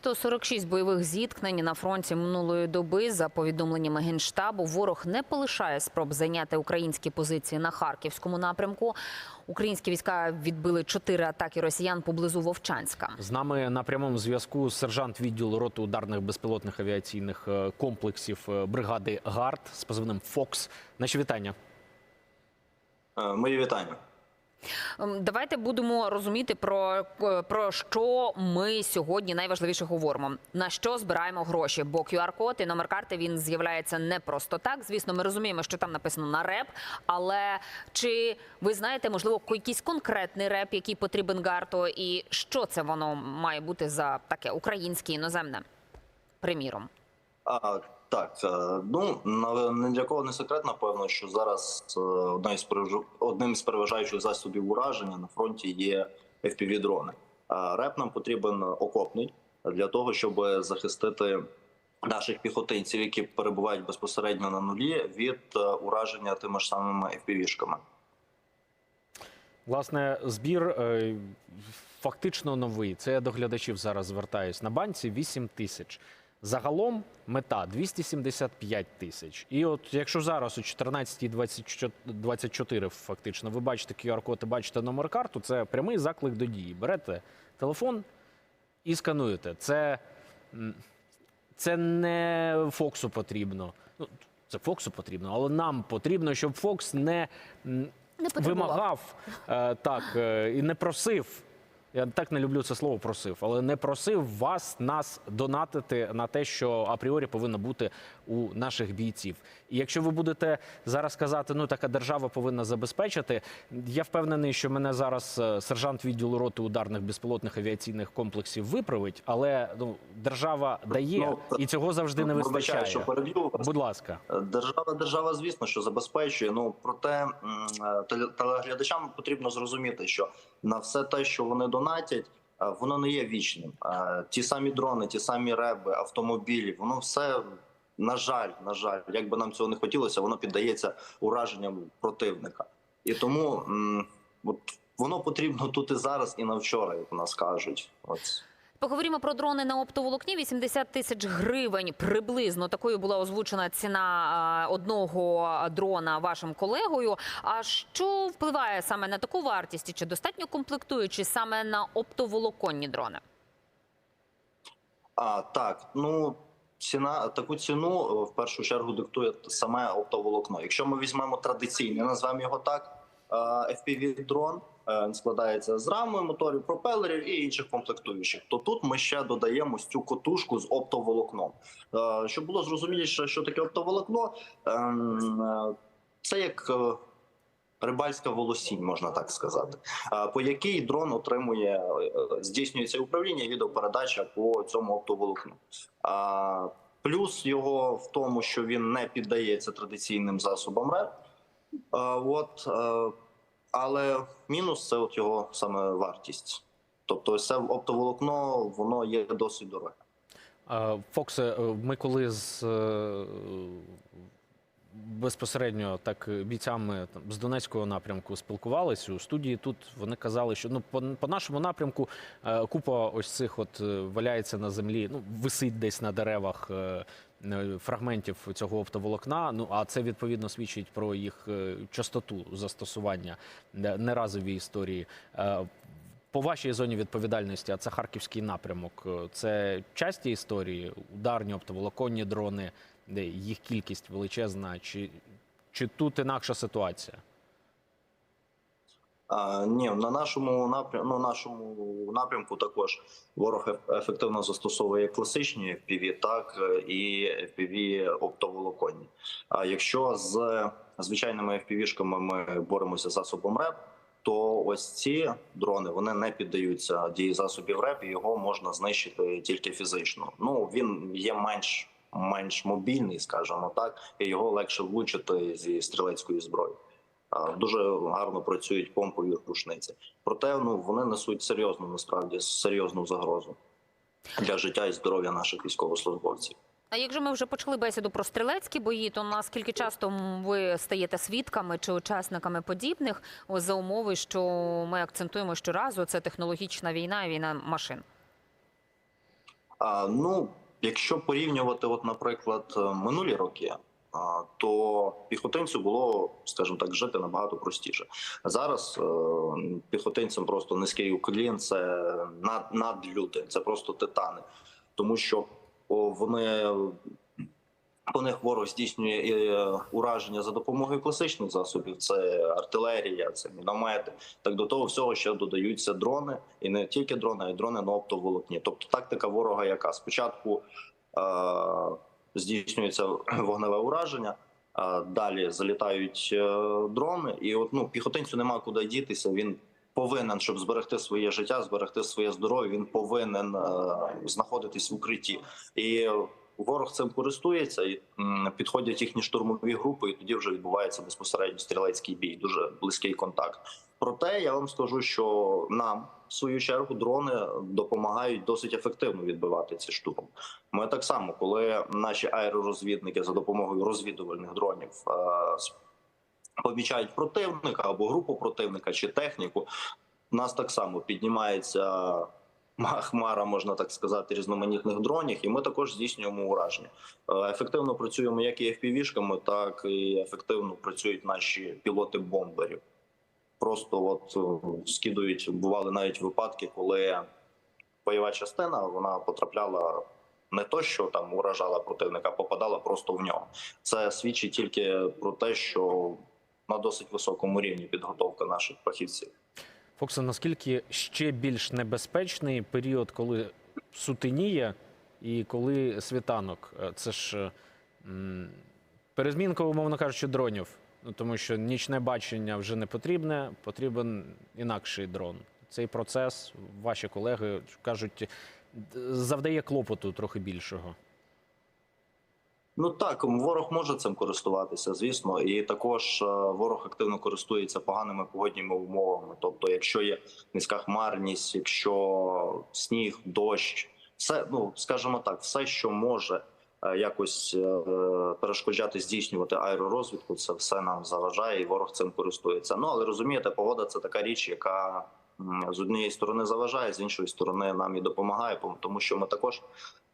146 бойових зіткнень на фронті минулої доби. За повідомленнями генштабу, ворог не полишає спроб зайняти українські позиції на харківському напрямку. Українські війська відбили чотири атаки росіян поблизу Вовчанська. З нами на прямому зв'язку сержант відділу роти ударних безпілотних авіаційних е, комплексів е, бригади ГАРД з позивним Фокс. Наші вітання. Е, Мої вітання. Ем, Давайте будемо розуміти про, е, про що ми сьогодні найважливіше говоримо. На що збираємо гроші? Бо QR-код і номер карти він з'являється не просто так. Звісно, ми розуміємо, що там написано на реп. Але чи ви знаєте, можливо, якийсь конкретний реп, який потрібен гарту, і що це воно має бути за таке українське іноземне? Приміром. Так, е, ну ні для кого не секрет, напевно, що зараз е, одна із одним з переважаючих засобів ураження на фронті є FPV-дрони. А реп нам потрібен окопний для того, щоб захистити наших піхотинців, які перебувають безпосередньо на нулі від е, ураження тими ж самими FPV-шками. Власне, збір е, фактично новий. Це я до глядачів зараз звертаюсь. На банці 8 тисяч. Загалом мета 275 тисяч. І от якщо зараз о 14.24 фактично ви бачите QR-код і бачите номер карту, це прямий заклик до дії. Берете телефон і скануєте. Це, це не Фоксу потрібно. Ну, це Фоксу потрібно, але нам потрібно, щоб Фокс не Не вимагав е, так е, і не просив. Я так не люблю це слово просив, але не просив вас нас донатити на те, що апріорі повинно бути у наших бійців. І якщо ви будете зараз казати, ну така держава повинна забезпечити. Я впевнений, що мене зараз е, сержант відділу роти ударних безпілотних авіаційних комплексів виправить, але ну держава дає Ну, і цього завжди не Вибачаю, вистачає. що переб'ю. Будь ласка. Держава, держава, звісно, що забезпечує. Ну проте е, телеглядачам потрібно зрозуміти, що на все те, що вони донатять, е, воно не є вічним. Е, Ті самі дрони, ті самі реби, автомобілі, воно все. На жаль, на жаль, як би нам цього не хотілося, воно піддається ураженням противника, і тому от воно потрібно тут і зараз, і на вчора, як нас кажуть. От Поговоримо про дрони на оптоволокні. 80 тисяч гривень приблизно такою була озвучена ціна одного дрона вашим колегою. А що впливає саме на таку вартість? Чи достатньо комплектуючи саме на оптоволоконні дрони? А так, ну ціна таку ціну е, в першу чергу диктує саме оптоволокно. Якщо ми візьмемо традиційний, назвемо його так. е, fpv дрон складається з рами, моторів, пропелерів і інших комплектуючих. То тут ми ще додаємо цю котушку з оптоволокном. Е, Щоб було зрозуміліше, що таке оптоволокно, ем, е, це як е, рибальська волосінь, можна так сказати, е, по якій дрон отримує, е, здійснюється управління відеопередача по цьому оптоволокну. Плюс його в тому, що він не піддається традиційним засобам РЕП. От, е, але мінус це от його саме вартість. Тобто, це оптоволокно воно є досить дороге. Фоксе, е, ми коли з е, безпосередньо так бійцями там, з Донецького напрямку спілкувалися у студії. Тут вони казали, що ну по, по нашому напрямку е, купа ось цих от е, валяється на землі, ну висить десь на деревах. е, е, Фрагментів цього оптоволокна, ну а це відповідно свідчить про їх е, частоту застосування е, неразові історії. По вашій зоні відповідальності, а це харківський напрямок. е, Це часті історії, ударні оптоволоконні дрони, де їх кількість величезна, чи, чи тут інакша ситуація? А, ні, на нашому напрямку, ну, нашому напрямку також ворог ефективно застосовує класичні FPV, так е, і FPV оптоволоконні. А якщо з звичайними FPV-шками ми боремося засобом РЕП, то ось ці дрони вони не піддаються дії засобів РЕП, і його можна знищити тільки фізично. Ну він є менш менш мобільний, скажімо так, і його легше влучити зі стрілецької зброї. Дуже гарно працюють помпові рушниці. Проте ну вони несуть серйозну насправді серйозну загрозу для життя і здоров'я наших військовослужбовців. А як же ми вже почали бесіду про стрілецькі бої, то наскільки часто ви стаєте свідками чи учасниками подібних за умови, що ми акцентуємо щоразу, це технологічна війна і війна машин? А, ну, якщо порівнювати, от, наприклад, е, минулі роки, то піхотинцю було, скажімо так, жити набагато простіше. Зараз е, піхотинцям просто низький уклін, це над, надлюди, це просто титани, тому що вони. По них ворог здійснює е, ураження за допомогою класичних засобів: це артилерія, це міномети. Так до того всього ще додаються дрони, і не тільки дрони, а й дрони на оптоволокні. Тобто тактика ворога, яка спочатку е, здійснюється вогневе ураження, а далі залітають е, дрони, і от ну піхотинцю нема куди дітися. Він повинен, щоб зберегти своє життя, зберегти своє здоров'я. Він повинен е, знаходитись в укритті і. Ворог цим користується і підходять їхні штурмові групи, і тоді вже відбувається безпосередньо стрілецький бій, дуже близький контакт. Проте я вам скажу, що нам в свою чергу дрони допомагають досить ефективно відбивати ці штурми. Ми так само, коли наші аеророзвідники за допомогою розвідувальних дронів е, помічають противника або групу противника чи техніку, у нас так само піднімається хмара, можна так сказати, різноманітних дронів, і ми також здійснюємо ураження. Е, Ефективно працюємо як і FPV-шками, так і ефективно працюють наші пілоти бомберів. Просто от е, скидують, бували навіть випадки, коли бойова частина вона потрапляла не то, що там уражала противника, попадала просто в нього. Це свідчить тільки про те, що на досить високому рівні підготовка наших фахівців. Фоксе, наскільки ще більш небезпечний період, коли сутеніє і коли світанок? Е, Це ж е, перезмінка, умовно кажучи, дронів. Ну, тому що нічне бачення вже не потрібне, потрібен інакший дрон. Цей процес, ваші колеги кажуть, завдає клопоту трохи більшого. Ну так, ворог може цим користуватися, звісно, і також е, ворог активно користується поганими погодніми умовами. Тобто, якщо є низька хмарність, якщо сніг, дощ, все, ну скажімо так, все, що може е, якось е, перешкоджати здійснювати аеророзвідку, це все нам заважає, і ворог цим користується. Ну але розумієте, погода це така річ, яка з однієї сторони заважає, з іншої сторони нам і допомагає, пом- тому що ми також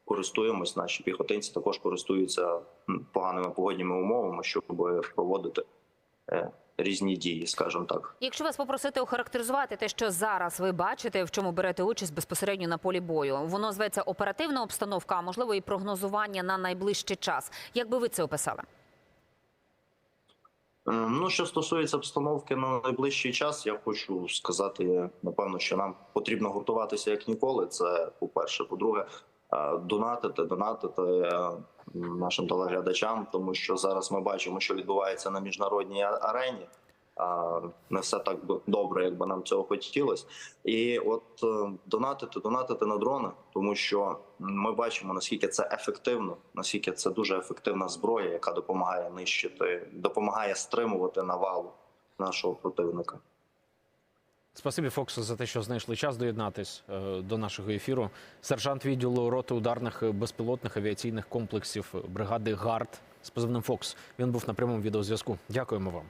користуємось, наші піхотинці також користуються поганими погодніми умовами, щоб проводити е, різні дії, скажімо так. Якщо вас попросити охарактеризувати те, що зараз ви бачите, в чому берете участь безпосередньо на полі бою, воно зветься оперативна обстановка, а можливо і прогнозування на найближчий час. Як би ви це описали? Е, Ну, що стосується обстановки на найближчий час, я хочу сказати, напевно, що нам потрібно готуватися як ніколи. Це по-перше. По-друге, е, донатити, донатити е, нашим телеглядачам, тому що зараз ми бачимо, що відбувається на міжнародній арені. Не все так добре, як би нам цього хотілося. І от е, донатити, донатити на дрони, тому що ми бачимо наскільки це ефективно, наскільки це дуже ефективна зброя, яка допомагає нищити, допомагає стримувати навалу нашого противника. Спасибі, Фоксу, за те, що знайшли час доєднатись е, до нашого ефіру. Сержант відділу роти ударних е, безпілотних авіаційних комплексів бригади ГАРД з позивним Фокс. Він був на прямому відеозв'язку. Дякуємо вам.